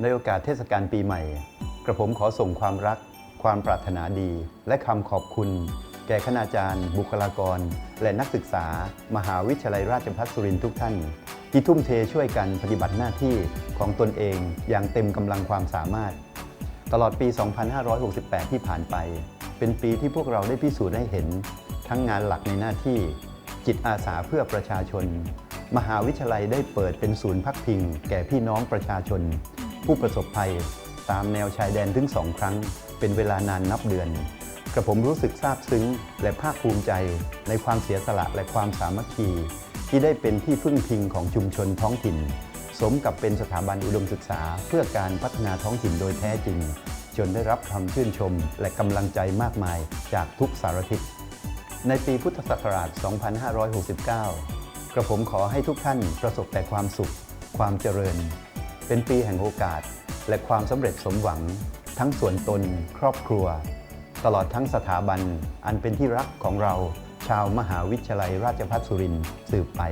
ในโอกาสเทศกาลปีใหม่ กระผมขอส่งความรัก ความปรารถนาดี และคำขอบคุณ แก่คณาจารย์ บุคลากร และนักศึกษา มหาวิทยาลัยราชภัฏสุรินทร์ทุกท่าน ที่ทุ่มเทช่วยกันปฏิบัติหน้าที่ของตนเองอย่างเต็มกำลังความสามารถ ตลอดปี 2568 ที่ผ่านไป เป็นปีที่พวกเราได้พิสูจน์ให้เห็น ทั้งงานหลักในหน้าที่ จิตอาสาเพื่อประชาชน มหาวิทยาลัยได้เปิดเป็นศูนย์พักพิง แก่พี่น้องประชาชน ผู้ประสบภัย ตามแนวชายแดนถึงสองครั้ง เป็นเวลานานนับเดือน กระผมรู้สึกซาบซึ้ง และภาคภูมิใจ ในความเสียสละและความสามัคคี ที่ได้เป็นที่พึ่งพิงของชุมชนท้องถิ่น สมกับเป็นสถาบันอุดมศึกษา เพื่อการพัฒนาท้องถิ่นโดยแท้จริง จนได้รับคำชื่นชม และกำลังใจมากมายจากทุกสารทิศในปีพุทธศักราช 2569 กระผมขอให้ทุกท่านประสบแต่ความสุข ความเจริญ เป็นปีแห่งโอกาส และความสำเร็จสมหวัง ทั้งส่วนตน ครอบครัว ตลอดทั้งสถาบันอันเป็นที่รักของเรา ชาวมหาวิทยาลัยราชภัฏสุรินทร์สืบไป